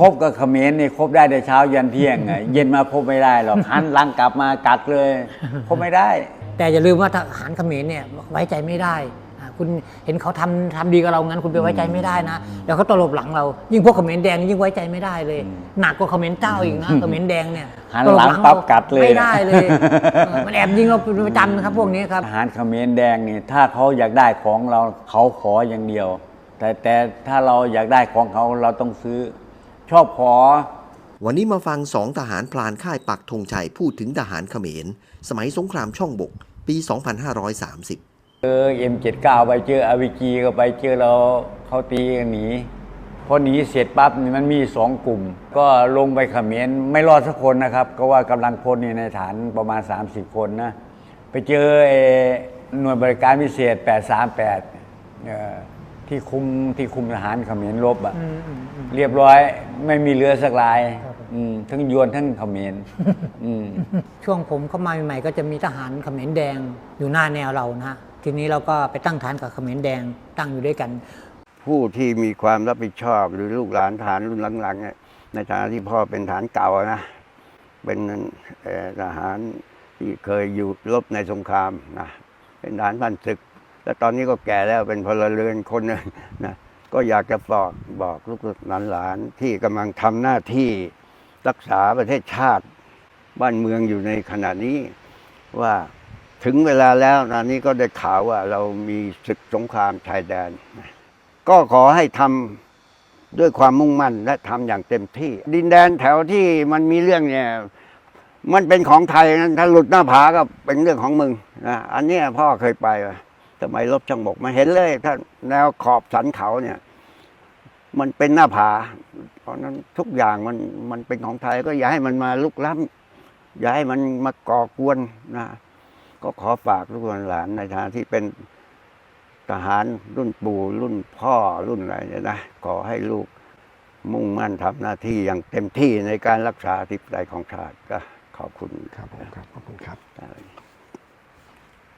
คบกับเขมรนี่คบได้แต่เช้ายันเที่ยงอะเย็นมาคบไม่ได้หรอกหันหลังกลับมากัดเลยคบไม่ได้ แต่อย่าลืมว่าทหารเขมรเนี่ยไว้ใจไม่ได้อ่าคุณเห็นเขาทำทำดีกับเรางั้นคุณไปไว้ใจไม่ได้นะแล้วเขาตลบหลังเรา ยิ่งพวกเขมรแดงยิ่งไว้ใจไม่ได้เลย หนักกว่าเขมรเจ้าอีกนะเขมรแดงเนี่ยหันหลังตบปั๊บกัดเลย ไม่ได้เลยเออมันแอบยิงเราเป็นประจำนะครับพวกนี้ครับ ทหารเขมรแดงนี่ถ้าเขาอยากได้ของเราเขาขออย่างเดียว แต่แต่ถ้าเราอยากได้ของเขาเราต้องซื้อ ชอบขอ วันนี้มาฟังสองทหารพลานค่ายปักธงชัยพูดถึงทหารเขมร สมัยสงครามช่องบก ปี 2530 เจอ M79 ไปเจอ RPG ก็ไปเจอเราเขาตีกันหนีพอหนีเสร็จปั๊บนี่มันมีสองกลุ่ม ก็ลงไปเขมรไม่รอดสักคนนะครับ ก็ว่ากำลังพลนี่ในฐานประมาณ 30 คนนะไปเจอไอ้หน่วยบริการพิเศษ 838เอ่อ ที่คุมที่คุมทหารเขมรรบอะเรียบร้อย ไม่มีเรือสักลายอืมทั้งยวนทั้งเขมรอืม ช่วงผมเข้ามาใหม่ๆก็จะมีทหารเขมรแดงอยู่หน้าแนวเรานะฮะทีนี้เราก็ไปตั้งฐานกับเขมรแดงตั้งอยู่ด้วยกัน ผู้ที่มีความรับผิดชอบหรือลูกหลานฐานรุ่นหลังๆเนี่ยในฐานะที่พ่อเป็นฐานเก่านะ เป็นเอ่อทหารที่เคยอยู่รบในสงครามนะเป็นทหารพันศึก และตอนนี้ก็แก่แล้วเป็นพลเรือนคนหนึ่งนะก็อยากจะบอกบอกลูกหลานๆที่กำลังทำหน้าที่รักษาประเทศชาติบ้านเมืองอยู่ในขณะนี้ว่าถึงเวลาแล้วตอนนี้ก็ได้ข่าวว่าเรามีศึกสงครามชายแดน ก็ขอให้ทำด้วยความมุ่งมั่นและทำอย่างเต็มที่ ดินแดนแถวที่มันมีเรื่องเนี่ยมันเป็นของไทยนะถ้าหลุดหน้าผาก็เป็นเรื่องของมึงนะอันนี้พ่อเคยไปว่ะ สมัยรบช่างบกมาเห็นเลยถ้าแนวขอบสันเขาเนี่ย มันเป็นหน้าผา เพราะฉะนั้นทุกอย่างมันมันเป็นของไทยก็อย่าให้มันมาลุกล้ำอย่าให้มันมาก่อกวนนะก็ขอฝากลูกหลานในฐานะที่เป็นทหารรุ่นปู่รุ่นพ่อรุ่นอะไรเนี่ยนะขอให้ลูกมุ่งมั่นทำหน้าที่อย่างเต็มที่ในการรักษาอธิปไตยของชาติก็ขอบคุณครับผมครับขอบคุณครับครับ